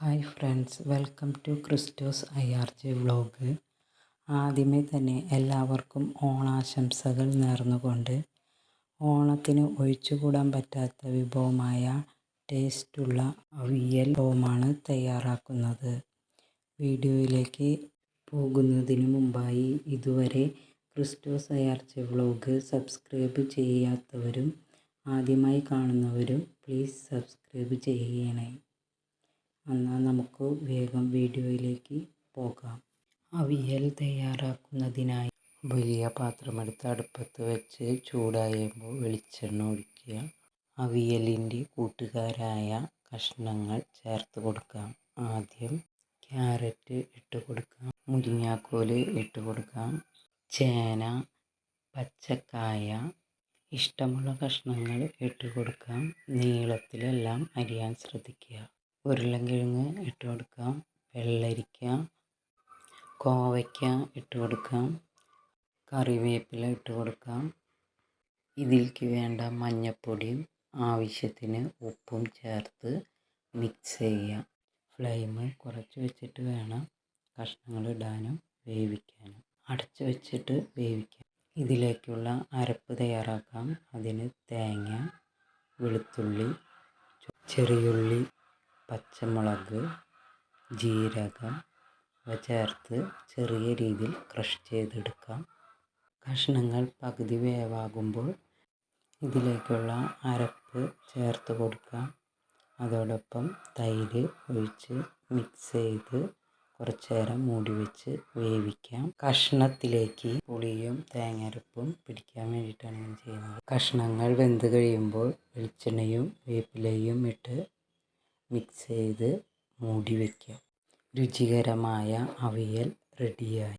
Hi friends welcome to Christos I R J vlog ആദ്യമേ തന്നെ എല്ലാവർക്കും ഓണാശംസകൾ നേർന്നുകൊണ്ട് ഓണത്തിന് ഒഴിച്ചുകൂടാൻ പറ്റാത്ത വിഭവമായ ടേസ്റ്റുള്ള അവിയൽ വിഭവമാണ് തയ്യാറാക്കുന്നത്. വീഡിയോയിലേക്ക് പോകുന്നതിന് മുമ്പായി ഇതുവരെ Christos I R J vlog subscribe ചെയ്യാത്തവരും ആദ്യമായി കാണുന്നവരും പ്ലീസ് സബ്സ്ക്രൈബ് ചെയ്യണേ. എന്നാൽ നമുക്ക് വേഗം വീഡിയോയിലേക്ക് പോകാം. അവിയൽ തയ്യാറാക്കുന്നതിനായി വലിയ പാത്രമെടുത്ത് അടുപ്പത്ത് വെച്ച് ചൂടായുമ്പോൾ വെളിച്ചെണ്ണ ഒഴിക്കുക. അവിയലിന്റെ കൂട്ടുകാരായ കഷ്ണങ്ങൾ ചേർത്ത് കൊടുക്കാം. ആദ്യം ക്യാരറ്റ് ഇട്ട് കൊടുക്കാം. മുരിങ്ങാക്കോൽ ഇട്ട് കൊടുക്കാം. ചേന പച്ചക്കായ ഇഷ്ടമുള്ള കഷ്ണങ്ങൾ ഇട്ട് കൊടുക്കാം. നീളത്തിലെല്ലാം അരിയാൻ ശ്രദ്ധിക്കുക. ഉരുളൻകിഴങ്ങ് ഇട്ട് കൊടുക്കാം വെള്ളരിക്ക കോവയ്ക്ക ഇട്ട് കൊടുക്കാം കറിവേപ്പില ഇട്ട് കൊടുക്കാം ഇതിലേക്ക് വേണ്ട മഞ്ഞപ്പൊടിയും ആവശ്യത്തിന് ഉപ്പും ചേർത്ത് മിക്സ് ചെയ്യുക. ഫ്ലെയിം കുറച്ച് വെച്ചിട്ട് വേണം കഷ്ണങ്ങൾ ഇടാനും വേവിക്കാനും. അടച്ചു വെച്ചിട്ട് വേവിക്കാം. ഇതിലേക്കുള്ള അരപ്പ് തയ്യാറാക്കാം. അതിന് തേങ്ങ വെളുത്തുള്ളി ചെറിയുള്ളി പച്ചമുളക് ജീരകം ഇവ ചേർത്ത് ചെറിയ രീതിയിൽ ക്രഷ് ചെയ്തെടുക്കാം. കഷ്ണങ്ങൾ പകുതി വേവാകുമ്പോൾ ഇതിലേക്കുള്ള അരപ്പ് ചേർത്ത് കൊടുക്കാം. അതോടൊപ്പം തൈര് ഒഴിച്ച് മിക്സ് ചെയ്ത് കുറച്ച് നേരം മൂടി വെച്ച് വേവിക്കാം. കഷ്ണത്തിലേക്ക് പുളിയും തേങ്ങരപ്പും പിടിക്കാൻ വേണ്ടിയിട്ടാണ് ഞാൻ ചെയ്യുന്നത്. കഷ്ണങ്ങൾ വെന്ത് കഴിയുമ്പോൾ വെളിച്ചെണ്ണയും വേപ്പിലയും ഇട്ട് മിക്സ് ചെയ്ത് മൂടി വയ്ക്കുക രുചികരമായ അവിയൽ റെഡിയായി